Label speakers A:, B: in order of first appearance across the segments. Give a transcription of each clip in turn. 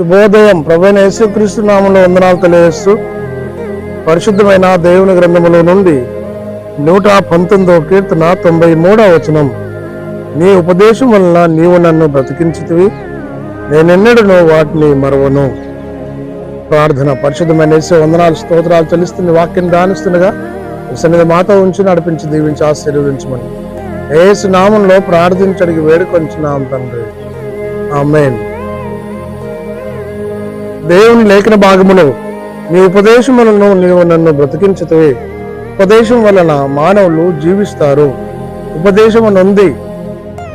A: శుభోదయం. ప్రభైన యేసుక్రీస్తు నామంలో వందనాలు తెలియజేస్తూ పరిశుద్ధమైన దేవుని గ్రంథములో నుండి నూట పంతొమ్మిదవ కీర్తన తొంభై మూడవ వచనం. నీ ఉపదేశం వలన నీవు నన్ను బ్రతికించితివి నేనెన్నడను వాటిని మరవను. ప్రార్థన పరిశుద్ధమైన యేసు వందనాలు స్తోత్రాలు చెల్లిస్తున్న వాక్యం దానిస్తుండగా సన్నిధి మాత ఉంచి నడిపించి దీవించి ఆశీర్వదించమని. ఏసు నామంలో ప్రార్థించడికి వేడుకొంచున్నాం తండ్రి. ఆమెన్. దేవుని లేఖన భాగములో నీ ఉపదేశములను నీవు నన్ను బ్రతికించుతవి. ఉపదేశం వలన మానవులు జీవిస్తారు. ఉపదేశము నుండి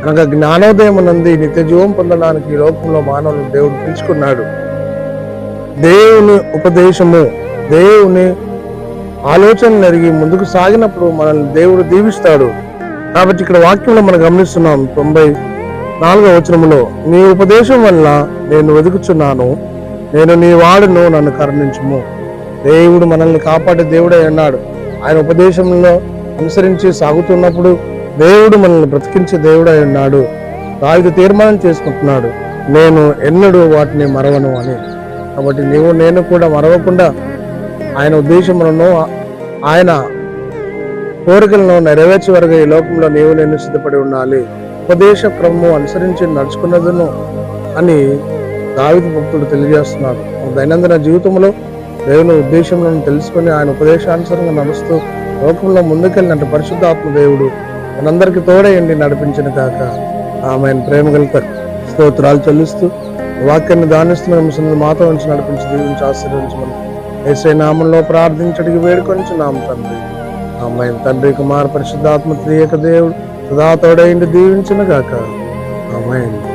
A: అనగా జ్ఞానోదయం నుండి నిత్య జీవం పొందడానికి ఈ లోకంలో మానవులు దేవుడు పిలుచుకున్నాడు. దేవుని ఉపదేశము దేవుని ఆలోచనలు జరిగి ముందుకు సాగినప్పుడు మనల్ని దేవుడు దీవిస్తాడు. కాబట్టి ఇక్కడ వాక్యంలో మనం గమనిస్తున్నాం తొంభై నాలుగవ వచనంలో నీ ఉపదేశం వల్ల నేను వెతుకుచున్నాను నేను నీ వాడును నన్ను కరుణించుము. దేవుడు మనల్ని కాపాడే దేవుడే అన్నాడు ఆయన ఉపదేశంలో అనుసరించి సాగుతున్నప్పుడు దేవుడు మనల్ని బ్రతికించే దేవుడై ఉన్నాడు. దావిడు తీర్మానం చేసుకుంటున్నాడు. నేను ఎన్నడూ వాటిని మరవను అని. కాబట్టి నీవు నేను కూడా మరవకుండా ఆయన ఉద్దేశములను ఆయన కోరికలను నెరవేర్చే వరకు ఈ లోకంలో నీవు నేను సిద్ధపడి ఉండాలి. ఉపదేశ క్రమము అనుసరించి నడుచుకున్నదును అని దావిత భక్తుడు తెలియజేస్తున్నారు దైనందిన జీవితంలో దేవుని ఉద్దేశంలో తెలుసుకొని ఆయన ఉపదేశానుసరంగా నడుస్తూ లోకంలో ముందుకెళ్ళినట్టు పరిశుద్ధాత్మ దేవుడు మనందరికి తోడయండి నడిపించిన కాక ఆమె ప్రేమ కలిత స్తోత్రాలు చెల్లిస్తూ వాక్యాన్ని దానిస్తున్న మిషన్ మాతో ఉంచి నడిపించి దీవించి ఆశీర్వించమని ఏసై నామంలో ప్రార్థించడికి వేడుకొని నామ తండ్రి. అమ్మాయి తండ్రి కుమార్ పరిశుద్ధాత్మ త్రియక దేవుడు సదా తోడైండి దీవించిన గాక. అమ్మాయి